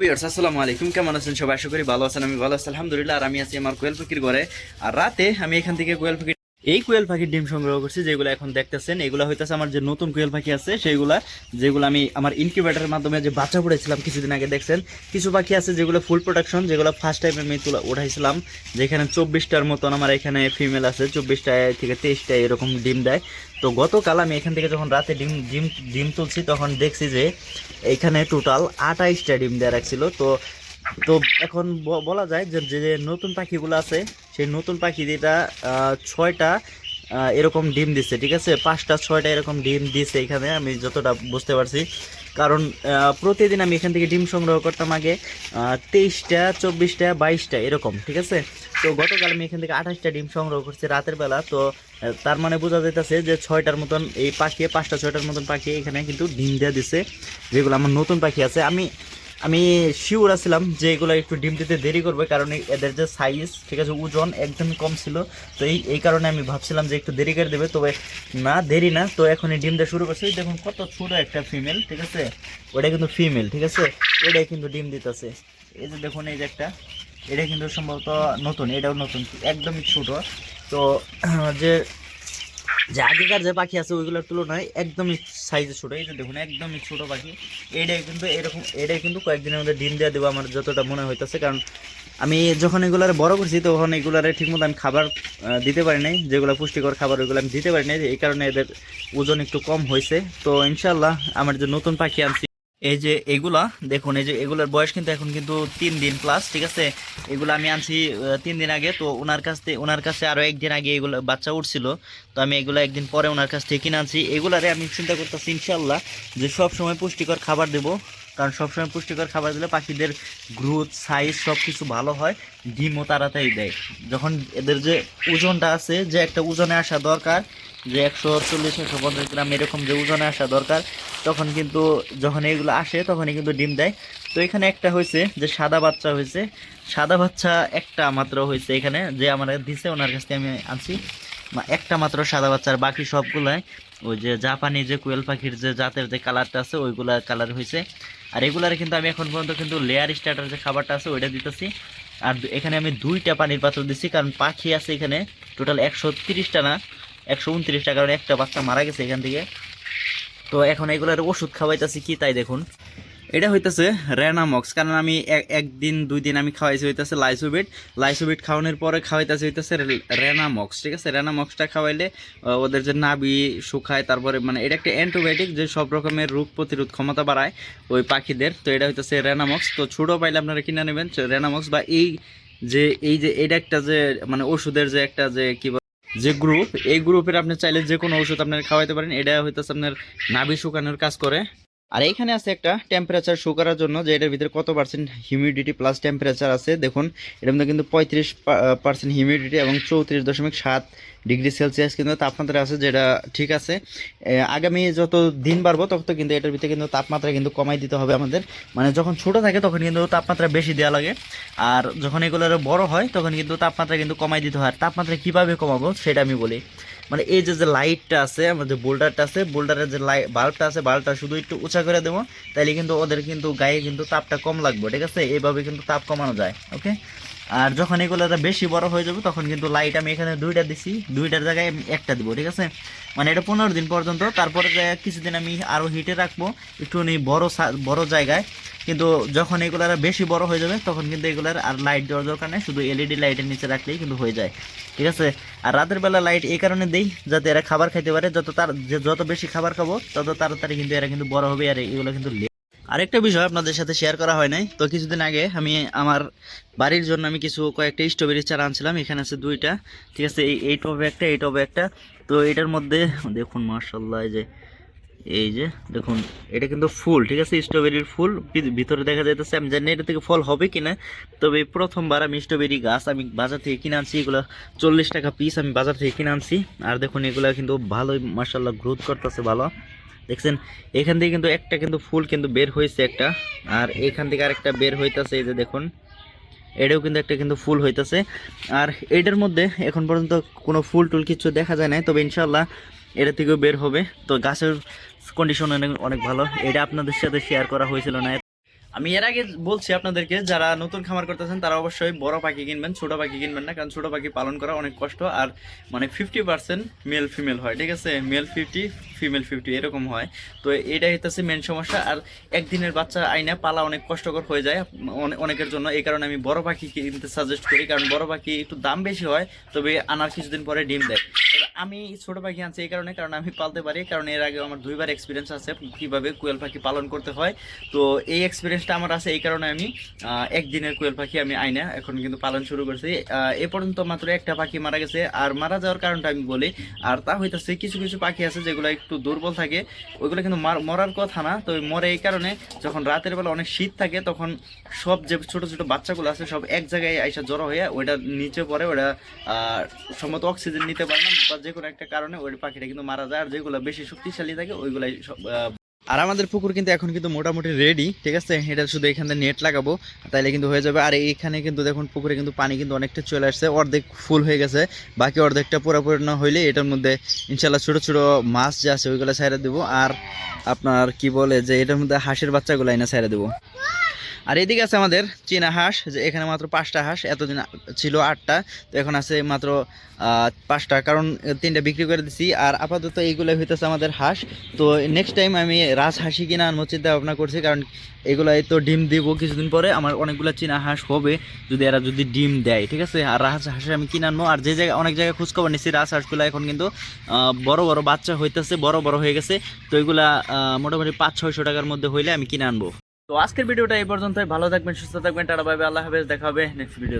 Viewers আসসালামু আলাইকুম। কেমন আছেন সবাই? আশা করি ভালো আছেন, আমি ভালো আছি। আলহামদুলিল্লাহ, আর আমি আছি আমার কোয়েল ফকির ঘরে। আর রাতে আমি এখান থেকে কোয়েল পাখি এই কোয়েল পাখির ডিম সংগ্রহ করছি, যেগুলো এখন দেখতেছেন, এগুলো হইতেছে আমার যে নতুন কোয়েল পাখি আছে, সেইগুলা, যেগুলো আমি আমার ইনকিউবেটারের মাধ্যমে যে বাচ্চা পড়েছিলাম কিছুদিন আগে, দেখছেন? কিছু পাখি আছে যেগুলো ফুল প্রোডাকশন যেগুলো ফার্স্ট টাইম আমি তুলা, উঠাইছিলাম, যেখানে চব্বিশটার মতন আমার এখানে ফিমেল আছে, চব্বিশটা থেকে তেইশটা এরকম ডিম দেয়। তো গতকাল আমি এখান থেকে যখন রাতে ডিম ডিম ডিম তুলছি, তখন দেখছি যে এখানে টোটাল আঠাইশটা ডিম দেওয়া রাখছিল। তো তো এখন বলা যায় যে নতুন পাখিগুলো আছে সেই নতুন পাখি যেটা ছয়টা এরকম ডিম দিচ্ছে ঠিক আছে? পাঁচটা, ছয়টা এরকম ডিম দিছে এখানে, আমি যতটা বুঝতে পারছি। কারণ প্রতিদিন আমি এখান থেকে ডিম সংগ্রহ করতাম আগে তেইশটা, চব্বিশটা, বাইশটা, এরকম, ঠিক আছে? তো গতকাল আমি এখান থেকে আঠাশটা ডিম সংগ্রহ করছি রাতের বেলা, তো তার মানে বোঝা যাইতেছে যে ছয়টার মতন এই পাখি, পাঁচটা, ছয়টার মতন পাখি এখানে কিন্তু ডিম দিয়ে দিছে। যেগুলো আমার নতুন পাখি আছে, আমি আমি শিওর আছিলাম যে এগুলো একটু ডিম দিতে দেরি করবে, কারণ এদের যে সাইজ ঠিক আছে, ওজন একদমই কম ছিল। তো এই এই কারণে আমি ভাবছিলাম যে একটু দেরি করে দেবে, তবে না, দেরি না। তো এখন এই ডিম দেওয়া শুরু করছে। দেখুন কত ছোট একটা ফিমেল ঠিক আছে? ওটা কিন্তু ফিমেল ঠিক আছে? ওটাই কিন্তু ডিম দিতেছে। এই যে দেখুন, এই যে একটা, এটা কিন্তু সম্ভবত নতুন, এটাও নতুন, একদমই ছোট। তো, যে যে আগেকার যে পাখি আছে, ওইগুলোর তুলনায় একদমই সাইজে ছোটো। এই যে দেখুন, একদমই ছোটো পাখি। এটাই কিন্তু এরকম এটাই কিন্তু কয়েকদিনের মধ্যে ডিম দেওয়া দেবো আমার যতটা মনে হইতেছে। কারণ আমি যখন এগুলার বড় করছি, তখন এগুলারে ঠিকমতো আমি খাবার দিতে পারি নাই। যেগুলো পুষ্টিকর খাবার, ওইগুলো আমি দিতে পারি নাই। এই কারণে এদের ওজন একটু কম হয়েছে তো ইনশাল্লাহ আমার যে নতুন পাখি আনছি এই যে এগুলা, দেখুন, এই যে এগুলোর বয়স কিন্তু এখন কিন্তু তিন দিন প্লাস ঠিক আছে? এগুলো আমি আনছি তিন দিন আগে, তো ওনার কাছ থেকে, ওনার কাছে আরও একদিন আগে এগুলো বাচ্চা উঠছিল। তো আমি এগুলো একদিন পরে ওনার কাছ থেকে কিনে আনছি। এগুলারে আমি চিন্তা করতেছি ইনশাল্লাহ যে সব সময় পুষ্টিকর খাবার দেবো। কারণ সবসময় পুষ্টিকর খাবার দিলে পাখিদের গ্রোথ সাইজ সব কিছু ভালো হয়, ডিমও তাড়াতাড়ি দেয়। যখন এদের যে ওজনটা আছে, যে একটা ওজনে আসা দরকার, যে একশো চল্লিশ, একশো পঞ্চাশ গ্রাম এরকম যে ওজনে আসা দরকার, তখন কিন্তু যখন এগুলো আসে, তখনই কিন্তু ডিম দেয়। তো এখানে একটা হয়েছে যে সাদা বাচ্চা হয়েছে। সাদা বাচ্চা একটা মাত্র হয়েছে এখানে, যে আমার দিছে, ওনার কাছ থেকে আমি আনছি। একটা মাত্র সাদা বাচ্চার, বাকি সবগুলাই ওই যে জাপানি যে কোয়েল পাখির যে জাতের যে কালারটা আছে, ওইগুলা কালার হয়েছে। আর রেগুলারে কিন্তু আমি এখন পর্যন্ত কিন্তু লেয়ার স্টার্টার যে খাবারটা আছে, ওইটা দিতেছি। আর এখানে আমি দুইটা পানির পাত্র দিচ্ছি কারণ পাখি আছে এখানে টোটাল একশো তিরিশটা না, একশো উনত্রিশটা, কারণ একটা বাচ্চা মারা গেছে এখান থেকে। তো এখন এগুলার ওষুধ খাওয়াইতেছি কি তাই দেখুন। এটা হইতেছে র্যানামক্স কারণ আমি এক- একদিন দুই দিন আমি খাওয়াইছি হইতেছে লাইসোবিট। লাইসোবিট খাওয়ানোর পরে খাওয়াইতেছে হইতেছে র্যানামক্স ঠিক আছে? র্যানামক্সটা খাওয়াইলে ওদের যে নাবি শুকায়, তারপরে মানে এটা একটা অ্যান্টিবায়োটিক যে সব রকমের রোগ প্রতিরোধ ক্ষমতা বাড়ায় ওই পাখিদের। তো এটা হইতেছে র্যানামক্স তো ছোটো পাইলে আপনারা কিনে নেবেন র্যানামক্স বা এই যে এই যে এটা একটা যে মানে ওষুধের যে একটা যে, কি যে গ্রুপ, এই গ্রুপের আপনি চাইলে যে কোনো ওষুধ আপনার খাওয়াইতে পারেন। এটা হইতেছে আপনার নাভি শুকানোর কাজ করে। আর এইখানে আছে একটা টেম্পারেচার শো করার জন্য যে এটার ভিতরে কত পার্সেন্ট হিউমিডিটি প্লাস টেম্পারেচার আছে। দেখুন এটার মধ্যে কিন্তু পঁয়ত্রিশ পার্সেন্ট হিউমিডিটি এবং চৌত্রিশ দশমিক সাত ডিগ্রি সেলসিয়াস কিন্তু তাপমাত্রা আছে যেটা ঠিক আছে। আগামী যত দিন বাড়বো, তত কিন্তু এটার ভিতরে কিন্তু তাপমাত্রা কিন্তু কমাই দিতে হবে আমাদের। মানে যখন ছোট থাকে, তখন কিন্তু তাপমাত্রা বেশি দেওয়া লাগে। আর যখন এগুলো বড় হয়, তখন কিন্তু তাপমাত্রা কিন্তু কমাই দিতে হয়। আর তাপমাত্রা কীভাবে কমাবো, সেটা আমি বলি। মানে এই যে যে লাইটটা আছে আমাদের বোল্ডারটা আছে, বোল্ডারের যে লাইট বাল্বটা আছে, বাল্বটা শুধু একটু উঁচা করে দেবো, তাইলে কিন্তু ওদের কিন্তু গায়ে কিন্তু তাপটা কম লাগবে, ঠিক আছে? এইভাবে কিন্তু তাপ কমানো যায় ওকে আর যখন এগুলো বেশি বড় হয়ে যাবে, তখন কিন্তু লাইট আমি এখানে দুইটা দিছি। দুইটার জায়গায় আমি একটা দিব, ঠিক আছে? মানে এটা পনেরো দিন পর্যন্ত। তারপরে কিছুদিন আমি আরও হিটে রাখব একটুখানি বড় বড় জায়গায়। কিন্তু যখন এগুলার বেশি বড় হয়ে যাবে, তখন কিন্তু এগুলার আর লাইট দেওয়ার দরকার নেই। শুধু এলইডি লাইটের নিচে রাখলেই কিন্তু হয়ে যায়, ঠিক আছে? আর রাতের বেলা লাইট এই কারণে দেই, যাতে এরা খাবার খাইতে পারে। যত তার যত বেশি খাবার খাব, তত তাড়াতাড়ি কিন্তু এরা কিন্তু বড় হবে আর এগুলো কিন্তু আরেকটা বিষয় আপনাদের সাথে শেয়ার করা হয় নাই। তো কিছুদিন আগে আমি আমার বাড়ির জন্য আমি কিছু কয়েকটা স্ট্রবেরি চারা আনছিলাম। এখানে আছে দুইটা। ঠিক আছে, এই এই টবে একটা, এই টবে একটা। তো এটার মধ্যে, দেখুন মার্শাল্লাহ এই যে এই যে, দেখুন, এটা কিন্তু ফুল, ঠিক আছে স্ট্রবেরির ফুল। ভিতরে দেখা যাইতেছে, আমি জানি এটা থেকে ফল হবে কিনা। তবে প্রথমবার আমি স্ট্রবেরি গাছ আমি বাজার থেকে কিনে আনছি। এগুলো চল্লিশ টাকা পিস আমি বাজার থেকে কিনে আনছি। আর দেখুন, এগুলো কিন্তু ভালোই মার্শাল্লাহ গ্রোথ করতেছে ভালো। দেখছেন? এখান থেকে কিন্তু একটা কিন্তু ফুল কিন্তু বের হয়েছে একটা। আর এখান থেকে আরেকটা বের হইতেছে, এই যে দেখুন। এটাও কিন্তু একটা কিন্তু ফুল হইতেছে। আর এটার মধ্যে এখন পর্যন্ত কোনো ফুল টুল কিছু দেখা যায় নাই, তবে ইনশাল্লাহ এটা থেকেও বের হবে। তো গাছের কন্ডিশন অনেক অনেক ভালো। এটা আপনাদের সাথে শেয়ার করা হয়েছিল না। আমি এর আগে বলছি আপনাদেরকে, যারা নতুন খামার করতেছেন, তারা অবশ্যই বড় পাখি কিনবেন, ছোট পাখি কিনবেন না, কারণ ছোট পাখি পালন করা অনেক কষ্ট, আর মানে ফিফটি পার্সেন্ট মেল ফিমেল হয়, ঠিক আছে? মেল ফিফটি ফিমেল ফিফটি এরকম হয়। তো এটাই হইতেছে মেন সমস্যা, আর একদিনের বাচ্চা আইনা পালা অনেক কষ্টকর হয়ে যায়, অনে- অনেকের জন্য। এই কারণে আমি বড় পাখি কিনতে সাজেস্ট করি, কারণ বড় পাখি একটু দাম বেশি হয়, তবে আনার কিছুদিন পরে ডিম দেয়। আমি ছোট পাখি আনছি এই কারণে, কারণ আমি পালতে পারি, কারণ এর আগে আমার দুইবার এক্সপিরিয়েন্স আছে কীভাবে কোয়েল পাখি পালন করতে হয়। তো এই এক্সপিরিয়েন্সটা আমার আছে, এই কারণে আমি একদিনের কোয়েল পাখি আমি আইনা, এখন কিন্তু পালন শুরু করছি। এ পর্যন্ত মাত্র একটা পাখি মারা গেছে, আর মারা যাওয়ার কারণটা আমি বলি, আর তা হইতেছে কিছু কিছু পাখি আছে যেগুলো একটু দুর্বল থাকে, ওইগুলো কিন্তু মার- মরার কথা না, তো মরে এই কারণে যখন রাতের বেলা অনেক শীত থাকে, তখন সব যে ছোট ছোট বাচ্চাগুলো আছে, সব এক জায়গায় আইসা জড়ো হয়ে ওইটা নিচে পড়ে ওটা সম্ভবত অক্সিজেন নিতে পারে না কোনো একটা কারণে ওই পাখিটা কিন্তু মারা যায়, আর যেগুলো বেশি শক্তিশালী থাকে, ওইগুলাই আর আমাদের পুকুর কিন্তু এখন কিন্তু মোটামুটি রেডি ঠিক আছে? এটা শুধু এখানে নেট লাগাবো, তাইলে কিন্তু হয়ে যাবে। আর এইখানে কিন্তু দেখুন, পুকুরে কিন্তু পানি কিন্তু অনেকটা চলে আসছে, অর্ধেক ফুল হয়ে গেছে। বাকি অর্ধেকটা পুরোপুরি না হইলে এটার মধ্যে ইনশাল্লাহ ছোট ছোট মাছ যে আছে, ওইগুলো ছাইড়ে দেবো। আর আপনার কি বলে যে, এটার মধ্যে হাঁসের বাচ্চাগুলো এনে ছাইড়ে দেবো। আর এদিকে আছে আমাদের চীনা হাঁস, যে এখানে মাত্র পাঁচটা হাঁস, এতদিন ছিল আটটা, তো এখন আছে মাত্র পাঁচটা। কারণ তিনটা বিক্রি করে দিছি। আর আপাতত এইগুলো হইতেছে আমাদের হাঁস। তো নেক্সট টাইম আমি রাজ হাসি কিনা আনব চিন্তা ভাবনা করছি। কারণ এগুলাই তো ডিম দিব কিছুদিন পরে। আমার অনেকগুলো চীনা হাঁস হবে, যদি এরা যদি ডিম দেয়, ঠিক আছে? আর রাজ হাঁসে আমি কিনে আনব। আর যে জায়গায়, অনেক জায়গায় খোঁজখবর নিচ্ছি রাজ হাঁসগুলো এখন কিন্তু বড় বড় বাচ্চা হইতেছে, বড় বড় হয়ে গেছে। তো এগুলা মোটামুটি পাঁচ, ছয়শো টাকার মধ্যে হইলে আমি কিনে আনব। তো আজকের ভিডিওটা এই পর্যন্তই। ভালো থাকবেন সুস্থ থাকবেন টাটা বাই বাই, আল্লাহ হাফেজ দেখা হবে নেক্সট ভিডিও